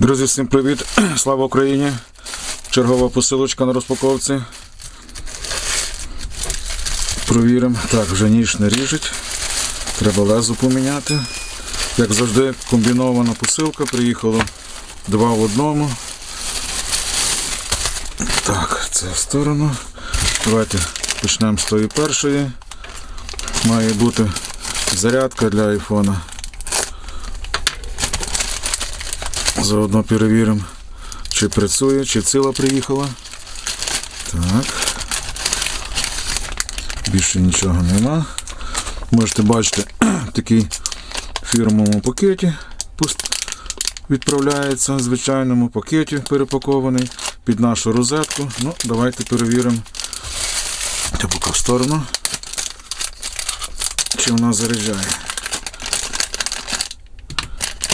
Друзі, всім привіт! Слава Україні! Чергова посилочка на розпаковці. Провіримо. Так, вже ніж не ріжуть. Треба лезо поміняти. Як завжди, комбінована посилка. Приїхало два в одному. Так, це в сторону. Давайте почнемо з тої першої. Має бути зарядка для айфона. Заодно перевіримо, чи працює, чи ціла приїхала. Так. Більше нічого нема. Можете бачити, в такій фірмовому пакеті пуст- відправляється в звичайному пакеті перепакований під нашу розетку. Ну, давайте перевіримо. Поки в сторону. Чи вона заряджає.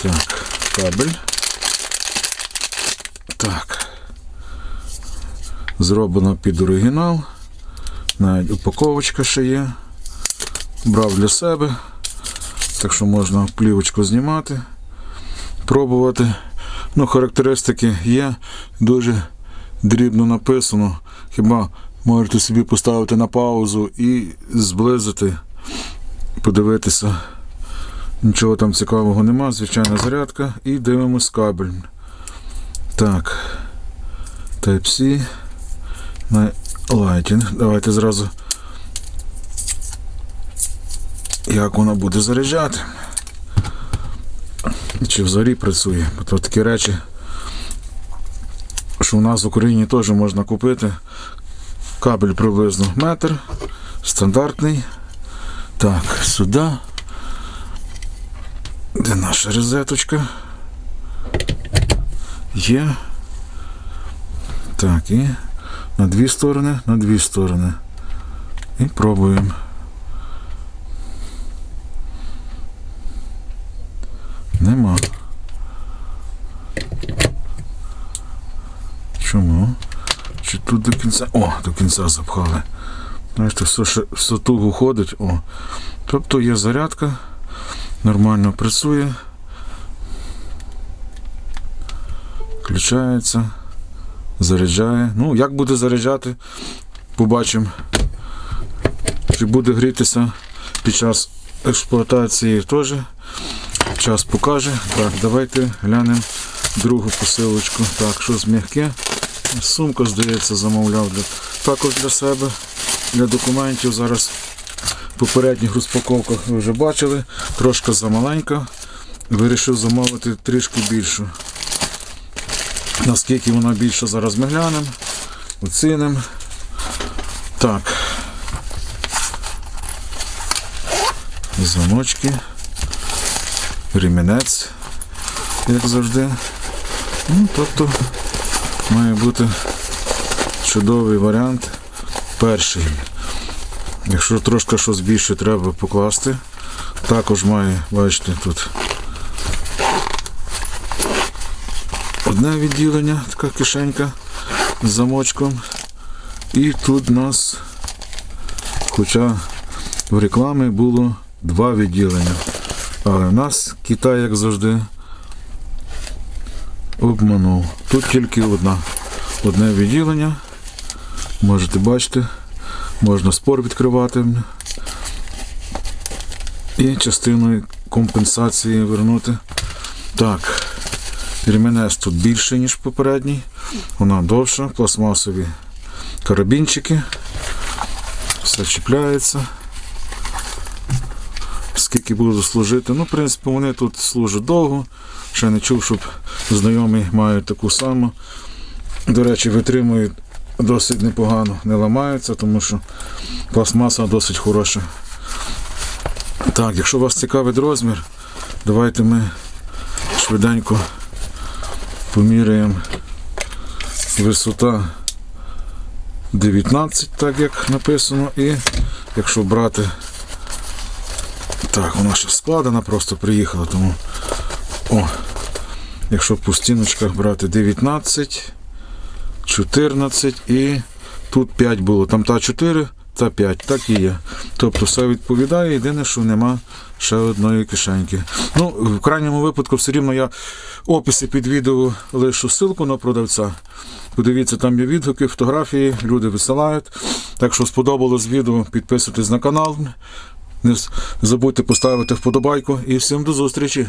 Так, кабель. Так. Зроблено під оригінал. Навіть упаковочка ще є. Брав для себе. Так що можна плівочку знімати, пробувати. Ну, характеристики є. Дуже дрібно написано. Хіба можете собі поставити на паузу і зблизити, подивитися. Нічого там цікавого нема, звичайна зарядка. І дивимось кабель. Так. Type-C. На Lighting. Давайте зразу. Як вона буде заряджати. Чи взагалі працює. Бо то такі речі, що у нас в Україні теж можна купити. Кабель приблизно метр. Стандартний. Так, сюди. Де наша розеточка? Є. Так, і на дві сторони, на дві сторони. І пробуємо. Нема. Чому? Чи тут до кінця. О, до кінця запхали. Знаєте, все, ще- все туго ходить. О. Тобто є зарядка, нормально працює. Включається, заряджає. Ну, як буде заряджати, побачимо. Чи буде грітися під час експлуатації теж. Час покаже. Так, давайте глянемо другу посилочку. Так, щось м'яке. Сумка, здається, замовляв для, також для себе, для документів. Зараз в попередніх розпаковках ви вже бачили. Трошки замаленька. Вирішив замовити трішки більшу. Наскільки вона більша, зараз ми глянемо, оцінимо. Так. Замочки. Ремінець, як завжди. Ну, тобто має бути чудовий варіант. Перший. Якщо трошки щось більше треба покласти, також має, бачите, тут одне відділення, така кишенька з замочком. І тут у нас, хоча в рекламі було два відділення. Але нас Китай, як завжди, обманув. Тут тільки одна, одне відділення. Можете бачити, можна спор відкривати. І частину компенсації вернути. Так, ремінець тут більше, ніж попередній. Вона довша, пластмасові карабінчики. Все чіпляється скільки буду служити. Ну, в принципі, вони тут служать довго. Ще не чув, щоб знайомі мають таку саму. До речі, витримують досить непогано, не ламаються, тому що пластмаса досить хороша. Так, якщо вас цікавить розмір, давайте ми швиденько поміряємо висота 19, так як написано, і якщо брати так, вона ще складена, просто приїхала, тому. О, якщо по стіночках брати 19, 14 і тут 5 було. Там та 4, та 5. Так і є. Тобто все відповідає, єдине, що нема ще одної кишеньки. Ну, в крайньому випадку, все рівно я в описі під відео лишу ссылку на продавця. Подивіться, там є відгуки, фотографії, люди висилають. Так що сподобалось відео, підписуйтесь на канал. Не забудьте поставити вподобайку і всім до зустрічі!